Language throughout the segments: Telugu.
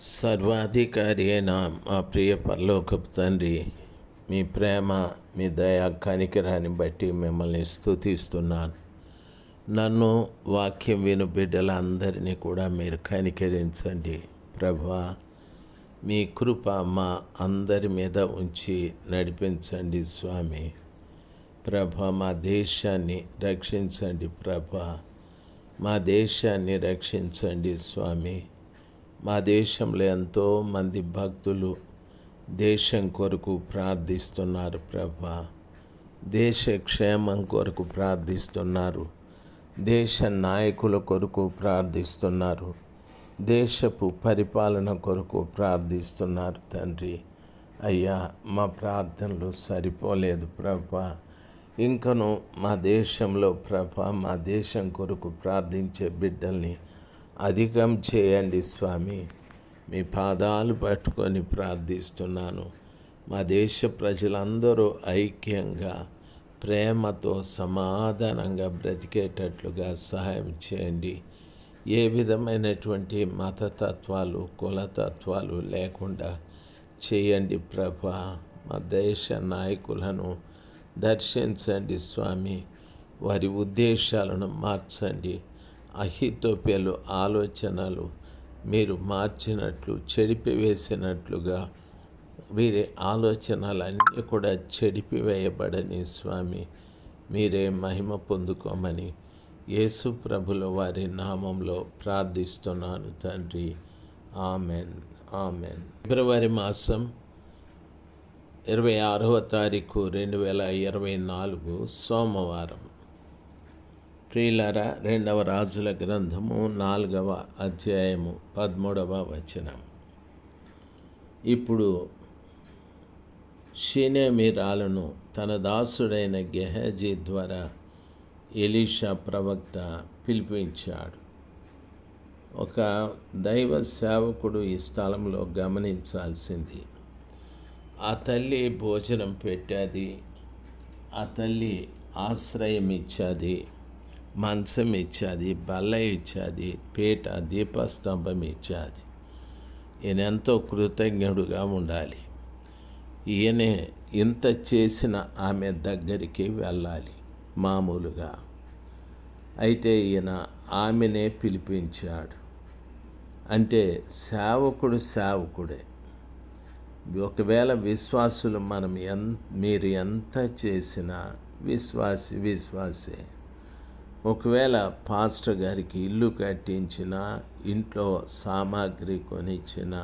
సర్వాధికారి అయిన మా ప్రియ పరలోకపు తండ్రి మీ ప్రేమ మీ దయా కనికరాన్ని బట్టి మిమ్మల్ని స్థుతిస్తున్నాను నన్ను వాక్యం విను బిడ్డలందరినీ కూడా మీరు కనికరించండి. ప్రభా మీ కృప మా అందరి మీద ఉంచి నడిపించండి స్వామి. ప్రభ మా దేశాన్ని రక్షించండి ప్రభ. మా దేశాన్ని రక్షించండి స్వామి. మా దేశంలో ఎంతో మంది భక్తులు దేశం కొరకు ప్రార్థిస్తున్నారు ప్రభ. దేశ క్షేమం కొరకు ప్రార్థిస్తున్నారు. దేశ నాయకుల కొరకు ప్రార్థిస్తున్నారు. దేశపు పరిపాలన కొరకు ప్రార్థిస్తున్నారు తండ్రి. అయ్యా మా ప్రార్థనలు సరిపోలేదు ప్రభ. ఇంకను మా దేశంలో ప్రభ మా దేశం కొరకు ప్రార్థించే బిడ్డల్ని అధికం చేయండి స్వామి. మీ పాదాలు పట్టుకొని ప్రార్థిస్తున్నాను. మా దేశ ప్రజలందరూ ఐక్యంగా ప్రేమతో సమాధానంగా బ్రతికేటట్లుగా సహాయం చేయండి. ఏ విధమైనటువంటి మతతత్వాలు కులతత్వాలు లేకుండా చేయండి ప్రభ. మా దేశ నాయకులను దర్శించండి స్వామి. వారి ఉద్దేశాలను మార్చండి. అహితోప్యలు ఆలోచనలు మీరు మార్చినట్లు చెడిపివేసినట్లుగా వీరి ఆలోచనలన్నీ కూడా చెడిపివేయబడని స్వామి మీరే మహిమ పొందుకోమని యేసు ప్రభుల వారి నామంలో ప్రార్థిస్తున్నాను తండ్రి. ఆమెన్. ఆమెన్. ఫిబ్రవరి మాసం ఇరవై ఆరవ తారీఖు రెండు వేల ఇరవై నాలుగు సోమవారం. ప్రియులర రెండవ రాజుల గ్రంథము నాలుగవ అధ్యాయము పదమూడవ వచనం. ఇప్పుడు షినేమిరాలను తన దాసుడైన గెహజీ ద్వారా ఎలీషా ప్రవక్త పిలిపించాడు. ఒక దైవ సేవకుడు ఈ స్థలంలో గమనించాల్సింది. ఆ తల్లి భోజనం పెట్టాది ఆ తల్లి ఆశ్రయం ఇచ్చాది మంచం ఇచ్చాది బల్ల ఇచ్చాది పీట దీపస్తంభం ఇచ్చాది. ఈయన ఎంతో కృతజ్ఞుడుగా ఉండాలి. ఈయనే ఇంత చేసిన ఆమె దగ్గరికి వెళ్ళాలి మామూలుగా. అయితే ఈయన ఆమెనే పిలిపించాడు. అంటే సేవకుడు సేవకుడే. ఒకవేళ విశ్వాసులు మనం ఎన్ మీరు ఎంత చేసినా విశ్వాసి విశ్వాసే. ఒకవేళ పాస్టర్ గారికి ఇల్లు కట్టించిన ఇంట్లో సామాగ్రి కొనిచ్చిన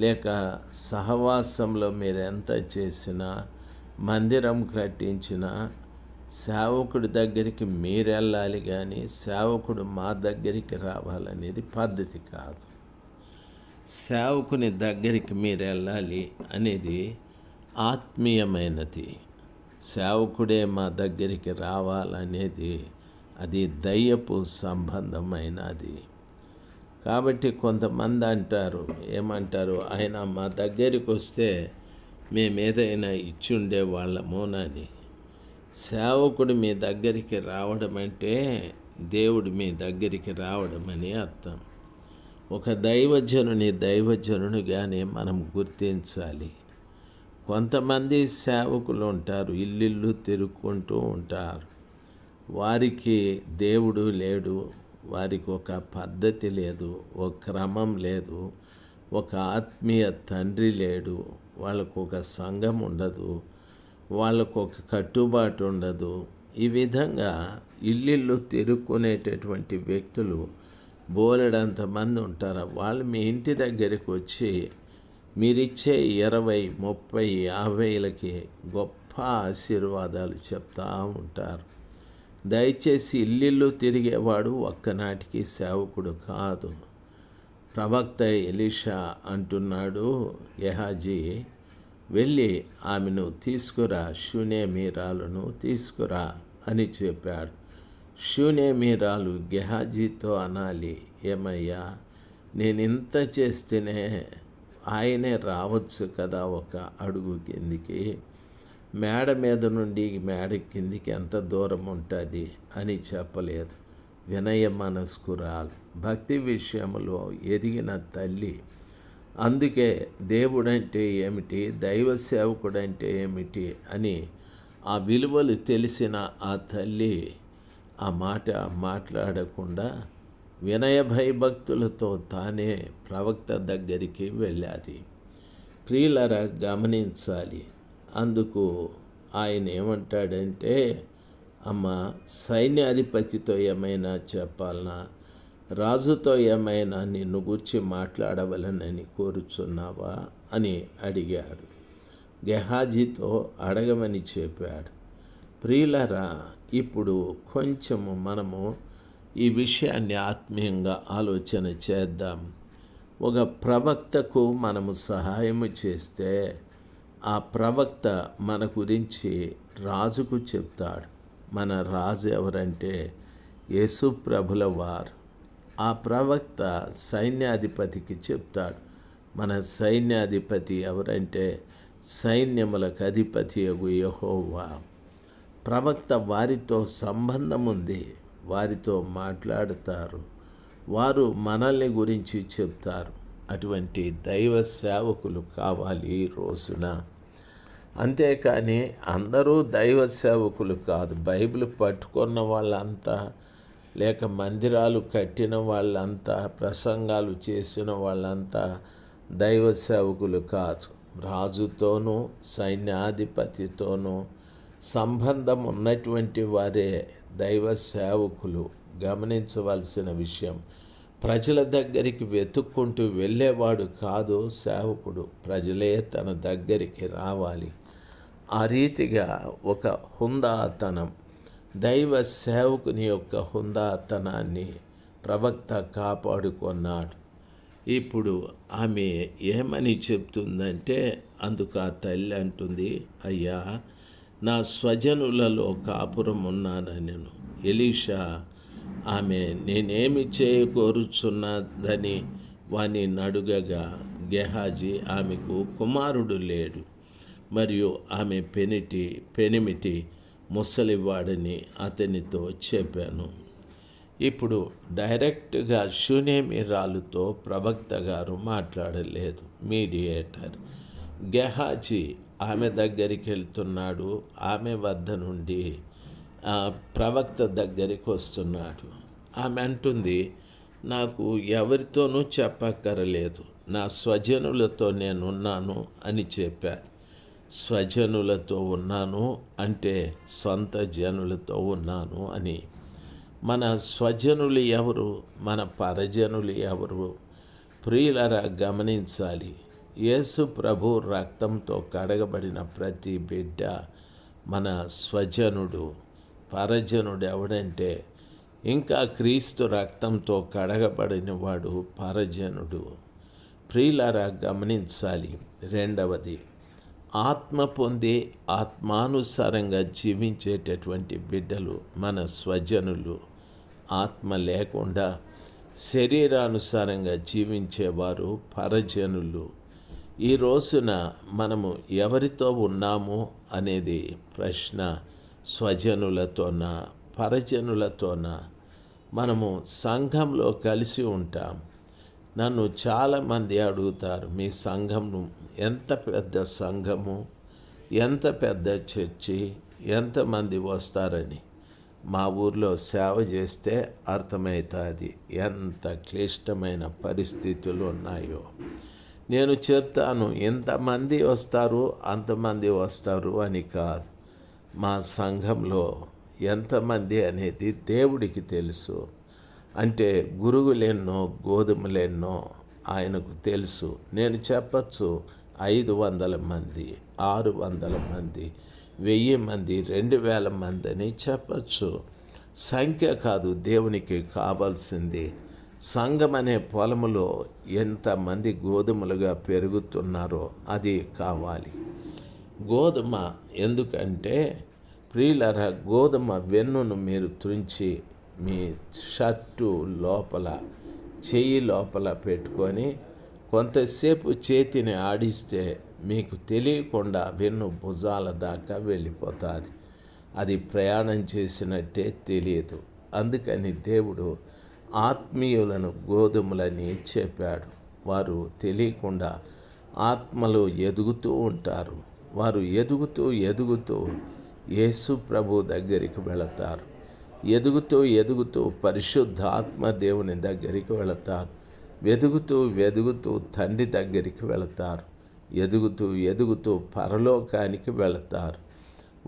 లేక సహవాసంలో మీరు ఎంత చేసినా మందిరం కట్టించిన సేవకుడి దగ్గరికి మీరు వెళ్ళాలి కానీ సేవకుడు మా దగ్గరికి రావాలనేది పద్ధతి కాదు. సేవకుని దగ్గరికి మీరు వెళ్ళాలి అనేది ఆత్మీయమైనది. సేవకుడే మా దగ్గరికి రావాలనేది అది దయ్యపు సంబంధమైనది. కాబట్టి కొంతమంది అంటారు ఏమంటారు ఆయన మా దగ్గరికి వస్తే మేము ఏదైనా ఇచ్చుండే వాళ్ళమోనని. సేవకుడు మీ దగ్గరికి రావడం అంటే దేవుడు మీ దగ్గరికి రావడం అని అర్థం. ఒక దైవజనుని దైవజనునిగానే మనం గుర్తించాలి. కొంతమంది సేవకులు ఉంటారు ఇల్లిల్లు తిరుక్కుంటూ ఉంటారు. వారికి దేవుడు లేడు వారికి ఒక పద్ధతి లేదు ఒక క్రమం లేదు ఒక ఆత్మీయ తండ్రి లేడు వాళ్ళకు ఒక సంఘం ఉండదు వాళ్ళకు ఒక కట్టుబాటు ఉండదు. ఈ విధంగా ఇల్లు తిరుక్కునేటటువంటి వ్యక్తులు బోలెడంత మంది ఉంటారు. వాళ్ళు మీ ఇంటి దగ్గరికి వచ్చి మీరిచ్చే ఇరవై ముప్పై యాభైలకి గొప్ప ఆశీర్వాదాలు చెప్తా ఉంటారు. దయచేసి ఇల్లిల్లు తిరిగేవాడు ఒక్కనాటికి సేవకుడు కాదు. ప్రవక్త ఎలీషా అంటున్నాడు యహాజీ వెళ్ళి ఆమెను తీసుకురా శూన్యమీరాలను తీసుకురా అని చెప్పాడు. శూన్యమీరాలు గెహాజీతో అనాలి ఏమయ్యా? నేను ఇంత చేస్తేనే ఆయనే రావచ్చు కదా ఒక అడుగు కిందికి. మేడ మీద నుండి మేడ కిందికి ఎంత దూరం ఉంటుంది అని చెప్పలేదు. వినయ మనస్కురాలు భక్తి విషయంలో ఎదిగిన తల్లి అందుకే దేవుడంటే ఏమిటి దైవ సేవకుడంటే ఏమిటి అని ఆ విలువలు తెలిసిన ఆ తల్లి ఆ మాట మాట్లాడకుండా వినయ భయభక్తులతో తానే ప్రవక్త దగ్గరికి వెళ్ళాది. ప్రియులరా గమనించాలి. అందుకు ఆయన ఏమంటాడంటే అమ్మ సైన్యాధిపతితో ఏమైనా చెప్పాలనా? రాజుతో ఏమైనా నిన్ను గుర్చి మాట్లాడవలనని కోరుచున్నావా? అని అడిగాడు. గెహాజీతో అడగమని చెప్పాడు. ప్రియులరా ఇప్పుడు కొంచెము మనము ఈ విషయాన్ని ఆత్మీయంగా ఆలోచన చేద్దాం. ఒక ప్రవక్తకు మనము సహాయము చేస్తే ఆ ప్రవక్త మన గురించి రాజుకు చెప్తాడు. మన రాజు ఎవరంటే యేసు ప్రభుల వారు. ఆ ప్రవక్త సైన్యాధిపతికి చెప్తాడు. మన సైన్యాధిపతి ఎవరంటే సైన్యములకు అధిపతి యహోవా. ప్రవక్త వారితో సంబంధం ఉంది. వారితో మాట్లాడుతారు. వారు మనల్ని గురించి చెప్తారు. అటువంటి దైవ సేవకులు కావాలి ఈ రోజున. అంతేకాని అందరూ దైవ సేవకులు కాదు. బైబిల్ పట్టుకున్న వాళ్ళంతా లేక మందిరాలు కట్టిన వాళ్ళంతా ప్రసంగాలు చేసిన వాళ్ళంతా దైవ సేవకులు కాదు. రాజుతోనూ సైన్యాధిపతితోనూ సంబంధం ఉన్నటువంటి వారే దైవ సేవకులు. గమనించవలసిన విషయం ప్రజల దగ్గరికి వెతుక్కుంటూ వెళ్ళేవాడు కాదు సేవకుడు. ప్రజలే తన దగ్గరికి రావాలి. ఆ రీతిగా ఒక హుందాతనం దైవ సేవకుని యొక్క హుందాతనాన్ని ప్రవక్త కాపాడుకున్నాడు. ఇప్పుడు ఆమె ఏమని చెప్తుందంటే అందుకు ఆ తల్లి అంటుంది అయ్యా నా స్వజనులలో కాపురం ఉన్నానని నేను. ఎలీషా ఆమె నేనేమి చేయకోరుచున్నదని వాని నడుగగా గెహాజీ ఆమెకు కుమారుడు లేడు. మరియు ఆమె పెనిటి పెనిమిటి ముసలివాడని అతనితో చెప్పాను. ఇప్పుడు డైరెక్ట్గా శూన్యమిరాలుతో ప్రవక్త గారు మాట్లాడలేదు. మీడియేటర్. గెహాజీ ఆమె దగ్గరికి వెళ్తున్నాడు. ఆమె వద్ద నుండి ప్రవక్త దగ్గరికి వస్తున్నాడు. ఆమె అంటుంది నాకు ఎవరితోనూ చెప్పక్కరలేదు. నా స్వజనులతో నేనున్నాను అని చెప్పారు. స్వజనులతో ఉన్నాను అంటే సొంత జనులతో ఉన్నాను అని. మన స్వజనులు ఎవరు? మన పరజనులు ఎవరు? ప్రియులరా గమనించాలి. యేసు ప్రభు రక్తంతో కడగబడిన ప్రతి బిడ్డ మన స్వజనుడు. పరజనుడు ఎవడంటే ఇంకా క్రీస్తు రక్తంతో కడగబడినవాడు పరజనుడు. ప్రియులరా గమనించాలి. రెండవది ఆత్మ పొంది ఆత్మానుసారంగా జీవించేటటువంటి బిడ్డలు మన స్వజనులు. ఆత్మ లేకుండా శరీరానుసారంగా జీవించేవారు పరజనులు. ఈ రోజున మనము ఎవరితో ఉన్నాము అనేది ప్రశ్న. స్వజనులతోన పరజనులతోన మనము సంఘంలో కలిసి ఉంటాం. నన్ను చాలామంది అడుగుతారు మీ సంఘం ఎంత పెద్ద సంఘము? ఎంత పెద్ద చర్చి? ఎంతమంది వస్తారని? మా ఊర్లో సేవ చేస్తే అర్థమవుతుంది ఎంత క్లిష్టమైన పరిస్థితులు ఉన్నాయో. నేను చెప్తాను ఎంతమంది వస్తారు అంతమంది వస్తారు అని కాదు. మా సంఘంలో ఎంతమంది అనేది దేవుడికి తెలుసు. అంటే గురువులెన్నో గోధుమలెన్నో ఆయనకు తెలుసు. నేను చెప్పచ్చు ఐదు వందల మంది ఆరు వందల మంది వెయ్యి మంది రెండు వేల మంది అని చెప్పచ్చు. సంఖ్య కాదు దేవునికి కావాల్సింది. సంఘం అనే పొలములో ఎంతమంది గోధుమలుగా పెరుగుతున్నారో అది కావాలి. గోధుమ ఎందుకంటే ప్రియులర గోధుమ వెన్నును మీరు తుంచి మీ షర్టు లోపల చెయ్యి లోపల పెట్టుకొని కొంతసేపు చేతిని ఆడిస్తే మీకు తెలియకుండా వెన్ను భుజాల దాకా వెళ్ళిపోతుంది. అది ప్రయాణం చేసినట్టే తెలియదు. అందుకని దేవుడు ఆత్మీయులను గోధుమలని చెప్పాడు. వారు తెలియకుండా ఆత్మలు ఎదుగుతూ ఉంటారు. వారు ఎదుగుతూ ఎదుగుతూ యేసు ప్రభు దగ్గరికి వెళతారు. ఎదుగుతూ ఎదుగుతూ పరిశుద్ధ ఆత్మ దేవుని దగ్గరికి వెళతారు. వెదుగుతూ వెదుగుతూ తండ్రి దగ్గరికి వెళతారు. ఎదుగుతూ ఎదుగుతూ పరలోకానికి వెళతారు.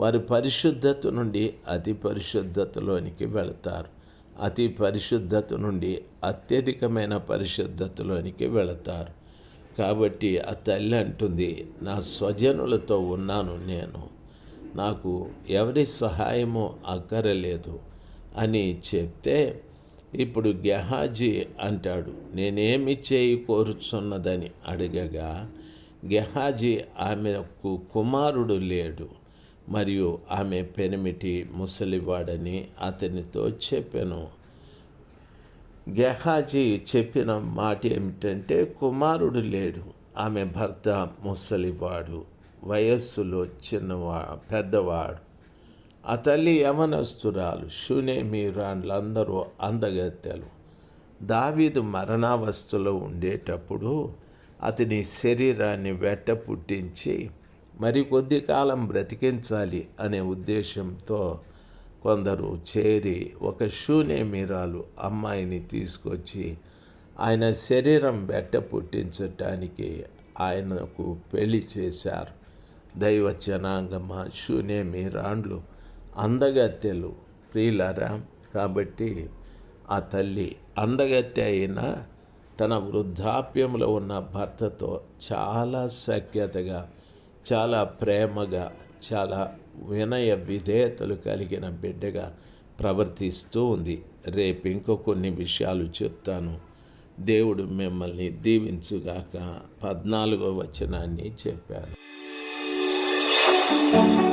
వారి పరిశుద్ధత నుండి అతి పరిశుద్ధతలోనికి వెళతారు. అతి పరిశుద్ధత నుండి అత్యధికమైన పరిశుద్ధతలోనికి వెళతారు. కాబట్టి ఆ తల్లి అంటుంది నా స్వజనులతో ఉన్నాను నేను. నాకు ఎవరి సహాయము అక్కరలేదు. అని చెప్తే ఇప్పుడు గెహాజీ అంటాడు నేనేమి చేయి కోరుచున్నదని అడగగా గెహాజీ ఆమెకు కుమారుడు లేడు మరియు ఆమె పెనిమిటి ముసలివాడని అతనితో చెప్పాను. గెహాజీ చెప్పిన మాట ఏమిటంటే కుమారుడు లేడు ఆమె భర్త ముసలివాడు వయస్సులో చిన్నవా పెద్దవాడు. ఆ తల్లి యవనస్తురాలు షూనేమీరాన్లందరూ అందగత్తెలు. దావీదు మరణావస్థలో ఉండేటప్పుడు అతని శరీరాన్ని వెట్ట పుట్టించి మరి కొద్ది కాలం బ్రతికించాలి అనే ఉద్దేశంతో కొందరు చేరి ఒక శూన్యమీరాలు అమ్మాయిని తీసుకొచ్చి ఆయన శరీరం బెట్ట పుట్టించటానికి ఆయనకు పెళ్ళి చేశారు. దైవ జనాంగమ శూన్యమీరాండ్లు అందగత్తెలు ప్రియులరా? కాబట్టి ఆ తల్లి అందగత్తె అయినా తన వృద్ధాప్యంలో ఉన్న భర్తతో చాలా సఖ్యతగా చాలా ప్రేమగా చాలా వినయ విధేయతలు కలిగిన బిడ్డగా ప్రవర్తిస్తూ ఉంది. రేపు ఇంకో కొన్ని విషయాలు చెప్తాను. దేవుడు మిమ్మల్ని దీవించుగాక పద్నాలుగో వచనాన్ని చెప్పాను.